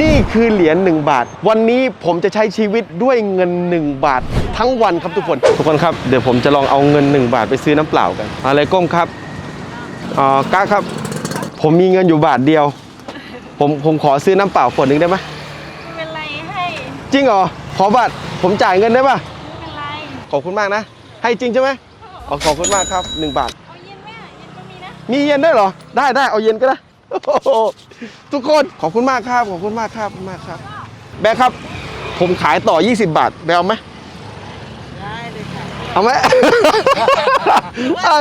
นี่คือเหรียญ1บาท วันนี้ผมจะใช้ชีวิตด้วยเงิน 1 บาท ทั้งวันครับทุกคน ทุกคนครับเดี๋ยวผมจะลองเอาเงิน 1 บาทไปซื้อน้ำเปล่ากัน อะไรก้มครับอ่าก้าครับ ผมมีเงินอยู่บาทเดียว ผมผมขอซื้อน้ำเปล่าขวดหนึ่งได้ไหมไม่เป็นไรให้จริงเหรอขอบัตรผมจ่ายเงินได้ปะไม่เป็นไรขอบคุณมากนะ ให้จริงใช่ไหมอ๋อขอบคุณมากครับ 1 บาทเอาเย็นไหมอะเย็นก็มีนะมีเย็นได้วยเหรอได้ได้เอาเย็นก็ได้โอ้โห ทุกคนขอบคุณมากครับขอบคุณมากครับมากครับ แบร์ครับ ผมขายต่อ 20 บาทแบร์เอาไหมได้เลยค่ะเอาไหม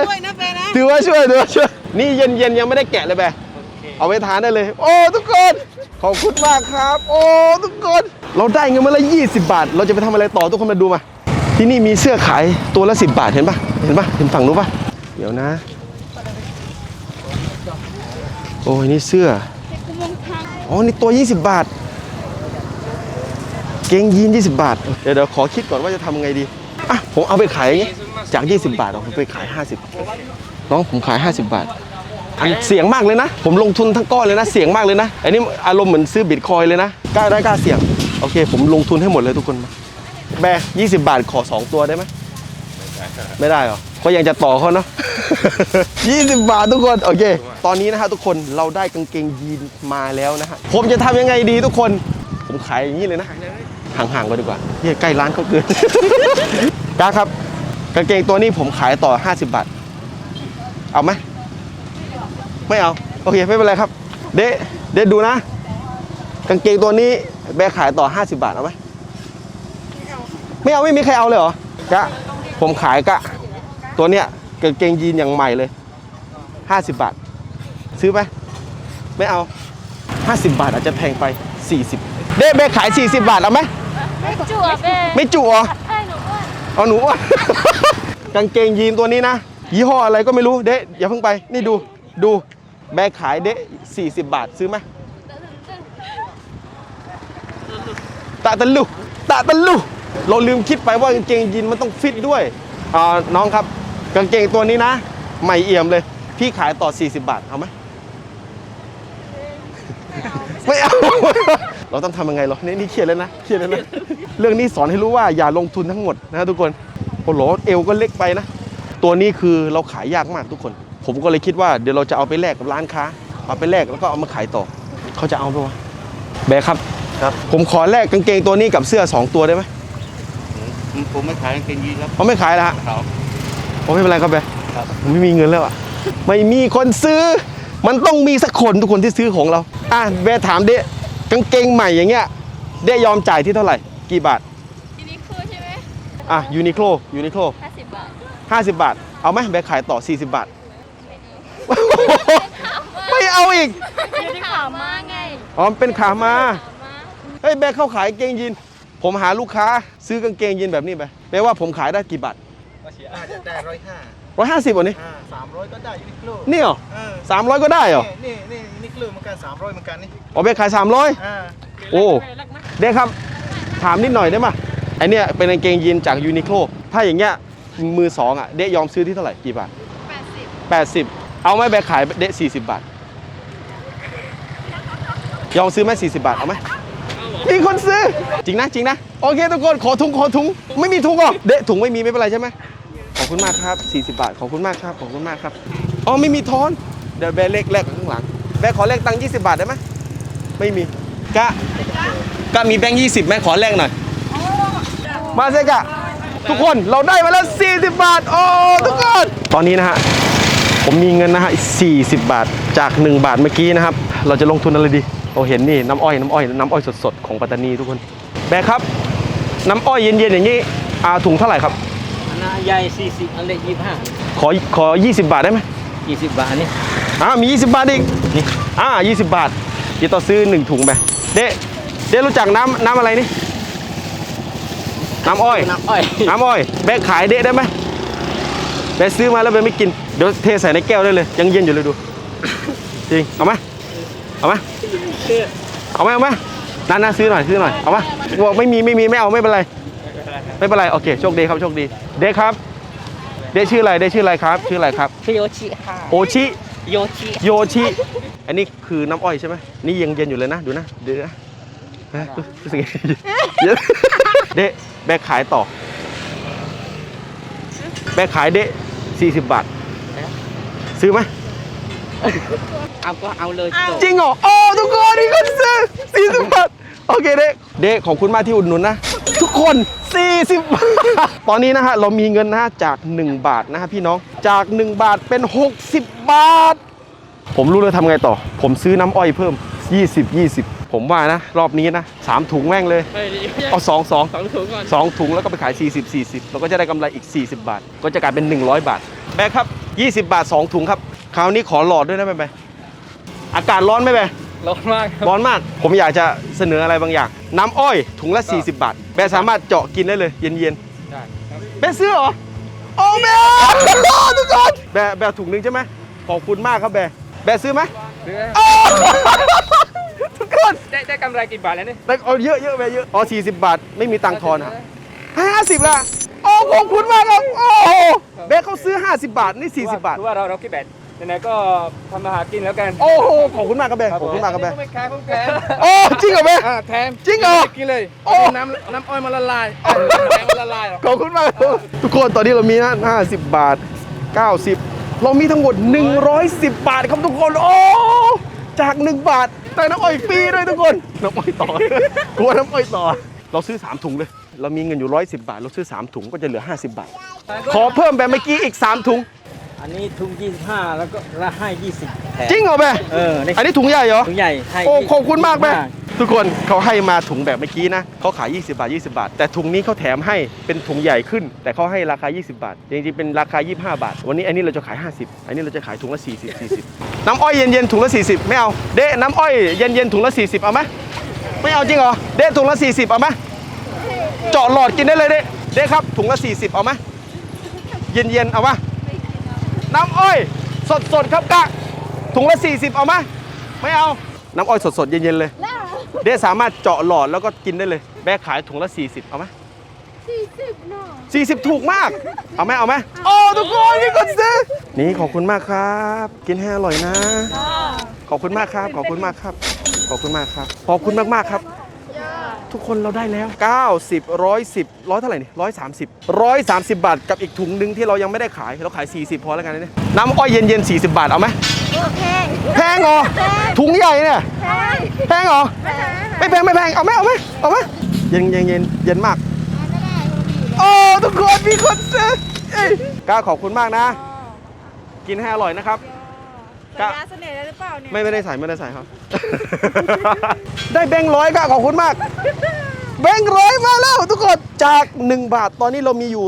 ช่วยนะเฟนะ ถือว่าช่วยถือว่าช่วยนี่เย็นเย็นๆยังไม่ได้แกะเลยแบร์เอาไปทานได้เลย โอ้ทุกคนขอบคุณมากครับ โอ้ทุกคน เราได้เงินมาละ20 บาท เราจะไปทำอะไรต่อทุกคนมาดูมา ที่นี่มีเสื้อขายตัวละ 10 บาทเห็นปะเห็นปะเห็นฝั่งนู้นปะเดี๋ยวนะโอ้ยนี่เสื้อเด็กกุมงทางอ๋อนี่ตัว 20 บาท เกงยีน20 บาท เดี๋ยวเดี๋ยวขอคิดก่อนว่าจะทำไงดีอะผมเอาไปขายอย่างงี้จาก 20 บาทเอาผมไปขาย 50 น้องผมขาย 50 บาทอันเสี่ยงมากเลยนะ ผมลงทุนทั้งก้อนเลยนะ เสี่ยงมากเลยนะ อันนี้อารมณ์เหมือนซื้อบิตคอยน์เลยนะ กล้าได้กล้าเสี่ยง โอเค ผมลงทุนให้หมดเลยทุกคนมาแบร์20บาทขอ 2 ตัวได้ไหม ไม่ได้เหรอ ก็ยังจะต่อเขาเนาะ 20 บาททุกคน โอเค ตอนนี้นะฮะทุกคนเราได้กางเกงยีนมาแล้วนะฮะ ผมจะทำยังไงดีทุกคน ผมขายอย่างนี้เลยนะ ห่างๆก็ดีกว่าเฮียใกล้ร้านเขาเกิน กาครับ กางเกงตัวนี้ผมขายต่อ 50 บาท เอาไหม ไม่เอา โอเค ไม่เป็นไรครับ เดะเดะดูนะ กางเกงตัวนี้แบร์ขายต่อ 50 บาทเอาไหม ไม่เอา ไม่มีใครเอาเลยเหรอกะ ผมขายกะ ตัวเนี้ยกางเกงยีนอย่างใหม่เลย50บาท ซื้อไหมไม่เอา50บาทอาจจะแพงไป40เด้เบ้ขาย40บาทเอาไหมไม่จั่วเบ้ไม่จุเหรอให้หนูอ้วนเอาหนูอะกางเกงยีนตัวนี้นะ ยี่ห้ออะไรก็ไม่รู้เด้อย่าเพิ่งไปนี่ดูดูแบกขายเด้40บาทซื้อไหมตาตะลุตาตะลุเราลืมคิดไปว่ากางเกงยีนมันต้องฟิตด้วยอ่าน้องครับ กางเกงตัวนี้นะ ใหม่เอี่ยมเลย พี่ขายต่อ 40 บาท เอาไหมไม่เอา เราต้องทำยังไงเหรอนี่นี่เครียดแล้วนะเครียดแล้วนะเรื่องนี้สอนให้รู้ว่าอย่าลงทุนทั้งหมดนะทุกคนโอ้โหเอวก็เล็กไปนะ ตัวนี้คือเราขายยากมากทุกคน ผมก็เลยคิดว่าเดี๋ยวเราจะเอาไปแลกกับร้านค้า เอาไปแลกแล้วก็เอามาขายต่อ เขาจะเอาปะวะแบกครับครับ ผมขอแลกกางเกงตัวนี้กับเสื้อสองตัวได้ไหมผมไม่ขายกางเกงยีนครับเขาไม่ขายแล้วฮะครับ ผมไม่เป็นไรครับแบกครับผมไม่มีเงินแล้วอะไม่มีคนซื้อ มันต้องมีสักคนทุกคนที่ซื้อของเรา อะแบกถามเดะกางเกงใหม่อย่างเงี้ย เดะยอมจ่ายที่เท่าไหร่ กี่บาททีนี้คู่ใช่ไหมอะยูนิโคลยูนิโคลห้าสิบบาทห้าสิบบาท เอาไหมแบกขายต่อ 40 บาท ไม่เอาอีกอยู่ที่ขามาไงอ๋อมันเป็นขามาขามาเฮ้ยแบกเข้าขายกางเกงยีน ผมหาลูกค้าซื้อกางเกงยีนแบบนี้ไปแปลว่าผมขายได้กี่บาท อาจจะได้ร้อยห้าร้อยห้าสิบวันนี้สามร้อยก็ได้ยูนิโคลนี่เหรอเออสามร้อยก็ได้เหรอ นี่นี่ยูนิโคลเหมือนกันสามร้อยเหมือนกันนี่อ๋อแบกขายสามร้อยอ่าโอ้เด็กครับ ถามนิดหน่อยได้ไหมไอเนี้ยเป็นกางเกงยีนจากยูนิโคลถ้าอย่างเงี้ยมือสองอะเด็กยอมซื้อที่เท่าไหร่กี่บาทแปดสิบแปดสิบเอาไหมแบกขายเด็กสี่สิบบาท ยอมซื้อไหมสี่สิบบาทเอาไหมมีคนซื้อ จริงนะจริงนะ โอเคทุกคนขอถุงขอถุง ไม่มีถุงหรอเด็กถุงไม่มีไม่เป็นไรใช่ไหมขอบ คุณมากครับ 40 บาท ขอบคุณมากครับ ขอบคุณมากครับ อ๋อ ไม่มีทอน เดี๋ยวแบกเลขแลกข้างหลัง แบกขอแลกตังค์20 บาทได้ไหมไม่มี กะ กะมีแบงค์20ไหมขอแลกหน่อย มาเซกะ ทุกคน เราได้มาแล้ว 40 บาท โอ้ ทุกคน ตอนนี้นะฮะ ผมมีเงินนะฮะ40 บาท จาก 1 บาทเมื่อกี้นะครับ เราจะลงทุนอะไรดีโอ้เห็นนี่น้ำอ้อยน้ำอ้อยน้ำอ้อยสดๆของปัตตานีทุกคน แบกครับ น้ำอ้อยเย็นๆอย่างนี้อาถุงเท่าไหร่ครับ นนั้นใหญ่สี่สิบอันเล็กยี่ห้าขอขอ 20 บาทได้ไหมยี่สิบบาทนี่อ่ามี 20 บาทอีกนี่อ่า20 บาทจะต่อซื้อ 1 ถุงไปเด้เด้รู้จักน้ำน้ำอะไรนี่ น้ำอ้อย น้ำอ้อยน้ำอ้อยแบกขายเด้ได้ไหมแบกซื้อมาแล้วแบกไม่กิน เดี๋ยวเทใส่ในแก้วได้เลย ยังเย็นอยู่เลยดู จริง เอาไหมเอาไหมเอาไหมเอาไหมนั่นนะซื้อหน่อยซื้อหน่อย เอาไหมบอกไม่มีไม่มีไม่เอาไม่เป็นไร ไม่เป็นไรโอเคโชคดีครับโชคดี เด้ครับ เด้ชื่ออะไรเด้ชื่ออะไรครับ ชื่ออะไรครับคือโยชิค่ะ โอชิ โยชิ โยชิ อันนี้คือน้ำอ้อยใช่ไหมนี่ยังเย็นอยู่เลยนะดูนะดูนะฮะรู้สึกไงเยอะเดะแบกขายต่อ แบกขายเดะ40บาท ซื้อไหมเอาก็เอาเลยจบจริงเหรอโอ้ทุกคนนี่คนซื้อ40บาทโอเคเดะเดะขอบคุณมากที่อุดหนุนนะ ทุกคน 40 บาท ตอนนี้นะฮะเรามีเงินนะฮะจาก 1 บาทนะฮะพี่น้อง จาก 1 บาทเป็น 60 บาท ผมรู้เลยทำไงต่อ ผมซื้อน้ำอ้อยเพิ่ม 20 20 ผมว่านะ รอบนี้นะสามถุงแม่งเลยเฮ้ยเอาสองสองสองถุงก่อนสองถุงแล้วก็ไปขาย 40 40เราก็จะได้กำไรอีก 40 บาท ก็จะกลายเป็น 100 บาท แบกครับ 20 บาท 2 ถุงครับ คราวนี้ขอหลอดด้วยนะแม่แม่อากาศร้อนไหมแม่ร้อนมากครับร้อนมาก ผมอยากจะเสนออะไรบางอย่าง น้ำอ้อยถุงละ 40 บาทแบสามารถเจาะกินได้เลย เย็นได้ครับๆแบซื้อเหรอ โอ้แบทุกคนแบแบถุงหนึงใช่ไหมขอบคุณมากครับแบแบซื้อไหมซื้อโอ้ทุกคนได้ได้กำไรกี่บาทแล้วนี่แต่เอาเยอะเยอะแบเยอะอ๋อ40 บาท ไม่มีตังค์ทอนอะ ห้าสิบละโอ้ขอบคุณมากครับ โอ้โหเบสเขาซื้อ 50 บาท นี่ 40 บาทคือว่าเราเราคิดแบบ ไหนๆก็ทำมาหากินแล้วกันโอ้โหขอบคุณมากครับเบสขอบคุณมากครับเบสไม่ขายของแถมโอ้จริงเหรอเบสอ่าแถมจริงเหรอ กินเลยโอ้เอาน้ำน้ำอ้อยมาละลายเอาน้ำแข็งมาละลายหรอกขอบคุณมากครับทุกคนตอนนี้เรามีนะ50 บาท 90 เรามีทั้งหมด 110 บาทครับทุกคน โอ้ จาก 1 บาท แต่น้ำอ้อยฟรีด้วยทุกคน น้ำอ้อยต่อกลัวน้ำอ้อยต่อ เราซื้อ 3 ถุงเลย เรามีเงินอยู่ 110 บาท เราซื้อ 3 ถุงก็จะเหลือ 50 บาท ขอเพิ่มแบบเมื่อกี้อีก 3 ถุง อันนี้ถุง25แล้วก็ละให้20แถมจริงเหรอแม่เออได้อันนี้ถุงใหญ่เหรอ ถุงใหญ่ให้โอ้20ขอบคุณมากแม่25ทุกคนเขาให้มาถุงแบบเมื่อกี้นะเขาขาย 20 บาท 20 บาท แต่ถุงนี้เขาแถมให้เป็นถุงใหญ่ขึ้น แต่เขาให้ราคา 20 บาท จริงๆ เป็นราคา 25 บาท วันนี้อันนี้เราจะขาย 50 อันนี้เราจะขายถุงละ 40 40 น้ำอ้อยเย็นๆถุงละ 40 ไม่เอา เดะน้ำอ้อยเย็นๆถุงละ 40 เอาไหมไม่เอาจริงเหรอ เดะถุงละ 40 เอาไหมเจาะหลอดกินได้เลยเดะเดะครับถุงละ 40 เอาไหมเย็นๆเอาไหม น้ำอ้อยสดๆครับกะถุงละ 40 เอาไหมไม่เอา น้ำอ้อยสดๆเย็นๆเลยเดสามารถเจาะหลอดแล้วก็กินได้เลยแบกขายถุงละ 40 เอาไหมสี่สิบเนาะ40ถูกมาก เอาไหมเอาไหมโอ้ทุกคนนี่คนซื้อ นี่ขอบคุณมากครับ กินให้อร่อยนะ ขอบคุณมากครับ ขอบคุณมากครับ ขอบคุณมากครับ ขอบคุณมากมากๆครับ ทุกคนเราได้แล้ว 90 110ร้อยเท่าไหร่นี่130 130 บาทกับอีกถุงหนึงที่เรายังไม่ได้ขาย เราขาย 40 พอแล้วกันนะเนี่ยน้ำอ้อยเย็นๆ40 บาทเอาไหมแพงแพงเหรอถุงใหญ่เนี่ยแพงแพงเหรอไม่แพงไม่แพงไม่แพงเอาไหมเอาไหมเอาไหมเย็นเย็นเย็นเย็นมาก ไม่ได้คนดีเลยโอ้ทุกคนมีคนซื้อเอ้ยก้าวขอบคุณมากนะ กินให้อร่อยนะครับสั ญญาเสน่ห์ได้หรือเปล่าเนี่ยไม่ไม่ได้ใส่ไม่ได้ใส่ครับ ได้แบงค์ร้อยก้าขอบคุณมาก แบงค์ร้อยมาแล้วทุกคนจาก 1 บาทตอนนี้เรามีอยู่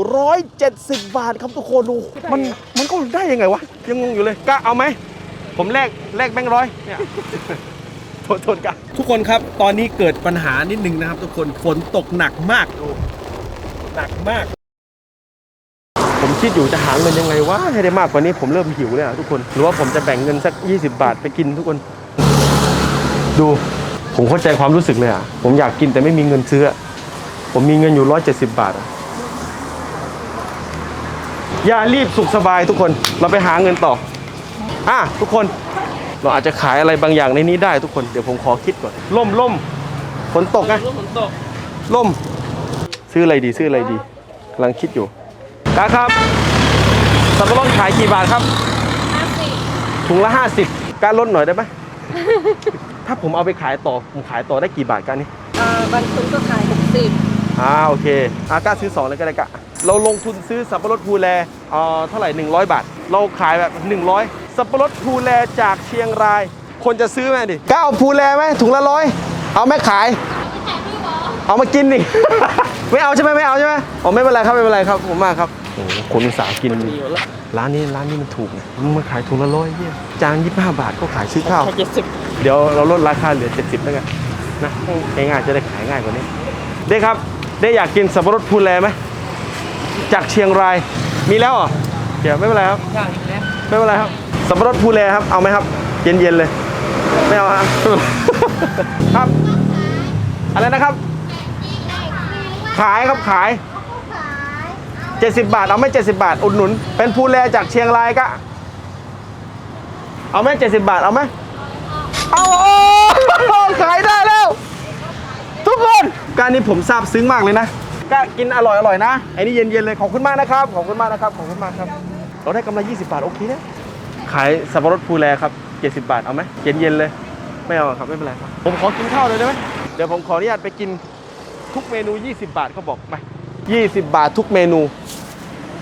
170 บาทครับทุกคนดูมันมันก็ได้ยังไงวะ ยังงงอยู่เลยก้าเอาไหม ผมแลกแลกแบงค์ร้อยเนี่ย โทษโทษกันทุกคนครับตอนนี้เกิดปัญหานิดนึงนะครับ ทุกคนฝนตกหนักมากดูหนักมากผม คิดอยู่จะหาเงินยังไงวะให้ได้มากกว่านี้ผมเริ่มหิวเลยอะทุกคน หรือว่าผมจะแบ่งเงินสัก 20 บาทไปกินทุกคน ดูผมเข้าใจความรู้สึกเลยอะผมอยากกินแต่ไม่มีเงินซื้อ ผมมีเงินอยู่ 170 บาทอย่ารีบสุขสบายทุกคนเราไปหาเงินต่ออะทุกคนเราอาจจะขายอะไรบางอย่างในนี้ได้ทุกคนเดี๋ยวผมขอคิดก่อนล่มล่มฝนตกไงฝนตกล่ม ซื้ออะไรดีซื้ออะไรดีกำลังคิดอยู่ กาครับสับปะรดขายกี่บาทครับห้าสิบถุงละ 50การลดหน่อยได้ไหม ถ้าผมเอาไปขายต่อ ผมขายต่อได้กี่บาทกันนี่เอ่อบางคนก็ขายหกสิบอ่าโอเคอากล้าซื้อ2เลยก็ได้กะเราลงทุนซื้อสับปะรดภูแลเอ่อเท่าไหร่ 100 บาท เราขายแบบ 100 สับปะรดภูแลจากเชียงราย คนจะซื้อไหมดิกล้าเอาภูแลไหมถุงละร้อยเอาไหมขาย เอามากินดิ ไม่เอาใช่ไหมไม่เอาใช่ไหมอ๋อไม่เป็นไรครับไม่เป็นไรครับผมมากครับ โอ้โหคนอุตส่าห์กิน ร้านนี้ร้านนี้มันถูกนะมันมาขายถุงละร้อยเนี่ยจานยี่สิบห้าบาทก็ขายซื้อข้าวแค่เจ็ดสิบเดี๋ยวเราลดราคาเหลือ 70แล้วกันนะง่ายๆจะได้ขายง่ายกว่านี้เด้ครับได้อยากกินสับปะรดพูแลไหมจากเชียงรายมีแล้วเหรอเดี๋ยวไม่เป็นไรครับใช่แล้วไม่เป็นไรครับสับปะรดพูแลครับเอาไหมครับ เย็นๆเลย ไม่เอาครับ ครับ อะไรนะครับ ขายครับขาย 70 บาท เอาไหม่70 บาท อุดหนุน เป็นพูแลจากเชียงรายก็ เอาไหม70 บาท เอาไหมเอาโอ้ขายได้แล้ว ทุการนี้ผมซาบซึ้งมากเลยนะก็กินอร่อยอร่อยนะไอ้นี่เย็นๆเลยขอบคุณมากนะครับ ขอบคุณมากนะครับ ขอบคุณมากครับ เราได้กำไร 20 บาท โอเคนะขายสับปะรดภูแลครับ 70 บาท เอาไหมเย็นๆเลย ไม่เอาครับ ไม่เป็นไรครับ ผมขอกินข้าวเลยได้ไหมเดี๋ยวผมขออนุญาตไปกินทุกเมนู 20 บาทเขาบอกไป 20 บาททุกเมนู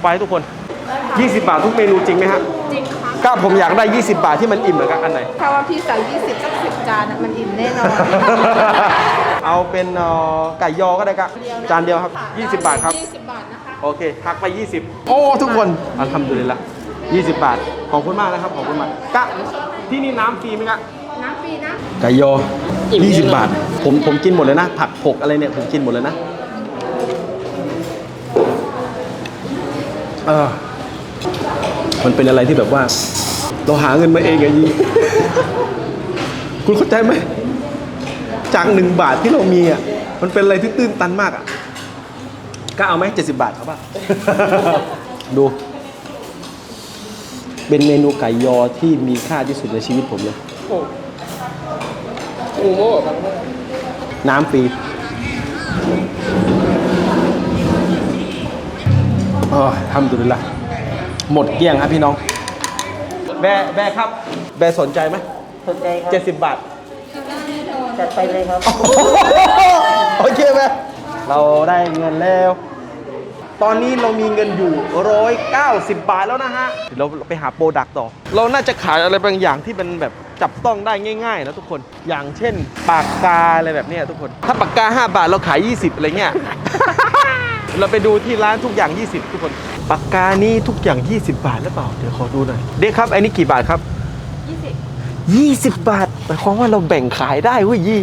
ไปทุกคน 20 บาททุกเมนูจริงไหมฮะจริงค่ะก็ผมอยากได้ 20 บาทที่มันอิ่มเหมือนกันอันไหน ถ้าว่าพี่สั่ง20สักสิบจานอะมันอิ่มแน่นอน เอาเป็นเอ่อไก่ยอก็ได้ครับจานเดียวครับ 20 บาทครับ 20 บาทนะคะ โอเคหักไป 20 โอ้ ทุกคนอัลฮัมดุลิลละ20 บาท ขอบคุณมากนะครับ ขอบคุณมากกะที่นี่น้ำฟรีไหมกะน้ำฟรีนะ ไก่ยอ 20 บาท ผมผมกินหมดเลยนะ ผักผกอะไรเนี่ย ผมกินหมดเลยนะ เออมันเป็นอะไรที่แบบว่า เราหาเงินมาเองไงยีคุณเข้าใจไหมจากหนึ่งบาทที่เรามีอะมันเป็นอะไรที่ตื้นตันมากอะกล้าเอาไหมเจ็ดสิบบาทเอาป่ะ ดู เป็นเมนูไก่ยอที่มีค่าที่สุดในชีวิตผมเลย โอ้โหครับน้ำฟรี ทำดุลิลละหมดเกลี้ยงครับพี่น้อง แบร์แบร์ครับ แบร์สนใจไหมสนใจครับเจ็ดสิบบาท จัดไปเลยครับ โอเคไหมเราได้เงินแล้ว ตอนนี้เรามีเงินอยู่ 190 บาทแล้วนะฮะเดี๋ยวเราไปหาโปรดักต์ต่อ เราน่าจะขายอะไรบางอย่างที่มันแบบจับต้องได้ง่ายๆนะทุกคน อย่างเช่น ปากกาอะไรแบบเนี้ยทุกคน ถ้าปากกา 5 บาทเราขาย 20 อะไรเงี้ย เราไปดูที่ร้านทุกอย่าง 20 ทุกคน ปากกานี้ทุกอย่าง 20 บาทหรือเปล่า เดี๋ยวขอดูหน่อย เด็กครับไอ้นี่กี่บาทครับ20 20 บาทหมายความว่าเราแบ่งขายได้เว้ยยี่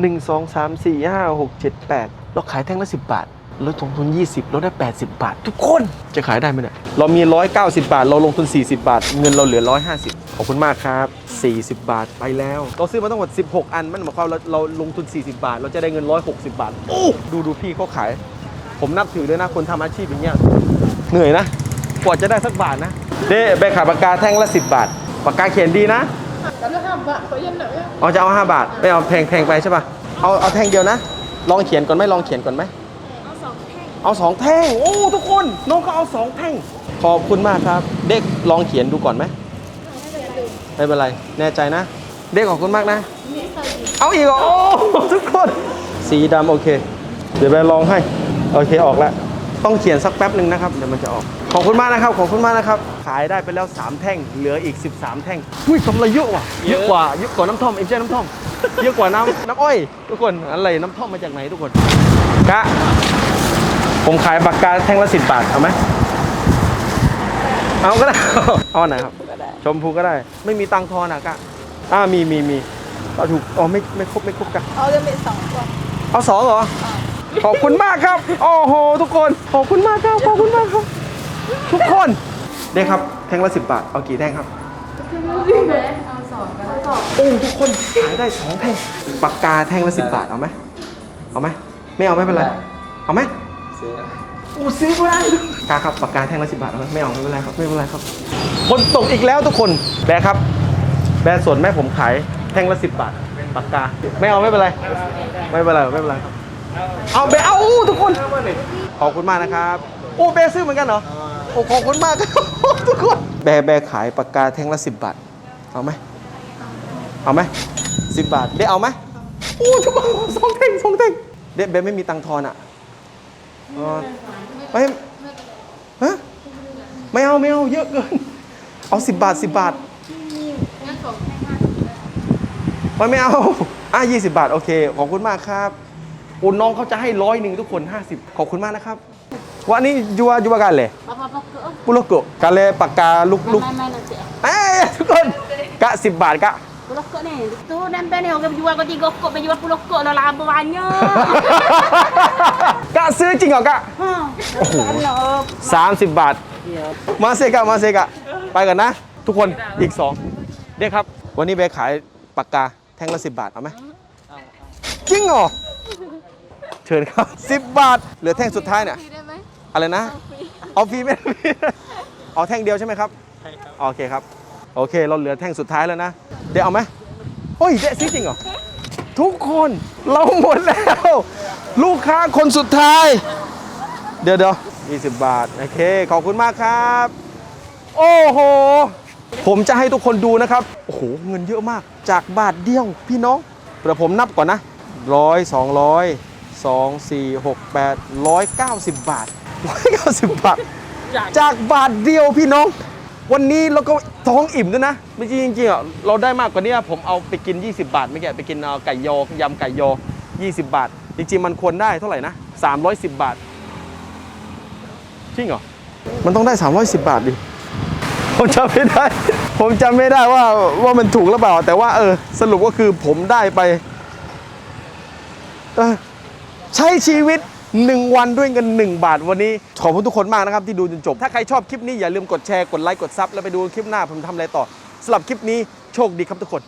หนึ่งสองสามสี่ห้าหกเจ็ดแปดเราขายแท่งละสิบบาทเราลงทุน 20เราได้ 80 บาท ทุกคนจะขายได้ไหมเนี่ยเรามี 190 บาท เราลงทุน 40 บาท เงินเราเหลือ 150 ขอบคุณมากครับ 40 บาทไปแล้ว เราซื้อมาทั้งหมด 16 อัน มันหมายความเราเราลงทุน 40 บาท เราจะได้เงิน 160 บาท โอ้ดูดูพี่เขาขาย ผมนับถือเลยนะคนทำอาชีพอย่างเงี้ย เหนื่อยนะกว่าจะได้สักบาทนะเด้แบกขายปากกาแท่งละ 10 บาทปากกาเขียนดีนะแล้วห้าบาทเขายังเหลือเอาจะเอา 5 บาทไม่เอาแพงแพงไปใช่ป่ะเอาเอาแท่งเดียวนะ ลองเขียนก่อนไหมลองเขียนก่อนไหมเอาสองแท่งเอาสองแท่งโอ้ทุกคนน้องก็เอาสองแท่งขอบคุณมากครับ เด็กลองเขียนดูก่อนไหมไม่เป็นไรแน่ใจนะ เด็กขอบคุณมากนะ เอาอีกเหรอโอ้ทุกคน สีดำโอเค เดี๋ยวไปลองให้ โอเคออกแล้ว ต้องเขียนสักแป๊บหนึ่งนะครับเดี๋ยวมันจะออก ขอบคุณมากนะครับ ขอบคุณมากนะครับ ขายได้ไปแล้ว 3 แท่ง เหลืออีก 13 แท่ง อุ้ยกำไรเยอะว่ะ เยอะกว่า เยอะกว่าน้ำท่อมเอ็มเจน้ำท่อม เยอะกว่าน้ำน้ำอ้อย ทุกคน อะไรน้ำท่อมมาจากไหนทุกคน กะ ผมขายปากกาแท่งละสิบบาท เอาไหมเอาก็ได้ เอาอันไหนครับ ชมพูก็ได้ ไม่มีตังค์ทอนอะกะ อ่ามีมีมีก็ถูก อ๋อไม่ไม่ครบไม่ครบกะ เอาจะเป็นสองตัวเอาสองเหรอ ขอบคุณมากครับโอ้โหทุกคนขอบคุณมากครับขอบคุณมากครับ ทุกคนเด้ครับแท่งละสิบบาทเอากี่แท่งครับโอ้ทุกคนขายได้สองแท่งปากกาแท่งละสิบบาทเอาไหมเอาไหมไม่เอาไม่เป็นไรเอาไหมโอ้ซื้อก็ได้กาครับปากกาแท่งละสิบบาทเอาไหมไม่เอาไม่เป็นไรครับไม่เป็นไรครับคนตกอีกแล้วทุกคนแบร์ครับแบร์ส่วนแม่ผมขายแท่งละสิบบาทปากกาไม่เอาไม่เป็นไร ไม่เป็นไรไม่เป็นไรครับ เอาแบร์เอาทุกคน ขอบคุณมากนะครับ โอ้แบร์ซื้อเหมือนกันเหรอ โอ้ขอบคุณมากครับทุกคน แบร์แบร์ขายปากกาแท่งละสิบบาท เอาไหม เอาไหมสิบบาทได้เอาไหมโอ้ทุกคนสองแท่งสองแท่งเด็เบนไม่มีตังค์ทอนอะเออไม่ฮะไม่เอาไม่เอาเยอะเกิน เอาสิบบาทสิบบาทไม่ไม่เอาอะยี่สิบบาท โอเค ขอบคุณมากครับ โอ้น้องเขาจะให้ร้อยหนึ่งทุกคนห้าสิบขอบคุณมากนะครับวันนี้ยัวยัวกันเลย Apa-apa ke? ปุโรโกะกันเลยปากกาลุกลุก Main-main nanti. เอ้ยทุกคนกะสิบบาทกะ Puluh kok ni. Tu nampak ni orang jual kau tiga kok, jual puluh kok dah laba banyak. กะซื้อจริงเหรอกะ Ha. Alah. 30 บาทมาเซกะ มาเซกะ ไปกันนะ ทุกคนอีกสองเด็กครับ วันนี้เบขายปากกาแท่งละ 10 บาท เอาไหมจริงเหรอ เชิญครับ 10 บาท เหลือแท่งสุดท้ายเนี่ยอะไรนะ เอาฟรีไหมเอาแท่งเดียวใช่ไหมครับใช่ครับ โอเคครับ โอเค เราเหลือแท่งสุดท้ายแล้วนะ เดี๋ยวเอาไหมโอ้ยเจ๊ซื้อจริงเหรอ ทุกคนเราหมดแล้ว ลูกค้าคนสุดท้าย เดี๋ยวเดี๋ยว20บาท โอเค ขอบคุณมากครับ โอ้โห ผมจะให้ทุกคนดูนะครับ โอ้โห เงินเยอะมาก จากบาทเดียวพี่น้องเดี๋ยวผมนับก่อนนะร้อยสองร้อย สองสี่หกแปดร้อยเก้าสิบบาทร้อยเก้าสิบบาท จากบาทเดียวพี่น้อง วันนี้เราก็ท้องอิ่มด้วยนะ ไม่จริงจริงๆอะเราได้มากกว่านี้ผมเอาไปกิน 20 บาท ไม่แก่ไปกินเอาไก่ยอยำไก่ยอ 20 บาท จริง ๆ มันควรได้เท่าไหร่นะ 310 บาท จริงเหรอ มันต้องได้ 310 บาทดิ ผมจำไม่ได้ ผมจำไม่ได้ว่าว่ามันถูกหรือเปล่า แต่ว่าเออสรุปก็คือผมได้ไป เออ ใช้ชีวิต 1 วันด้วยเงิน 1 บาทวันนี้ ขอบคุณทุกคนมากนะครับที่ดูจนจบ ถ้าใครชอบคลิปนี้อย่าลืมกดแชร์กดไลค์กดซับแล้วไปดูคลิปหน้าผมทำอะไรต่อสำหรับคลิปนี้โชคดีครับทุกคน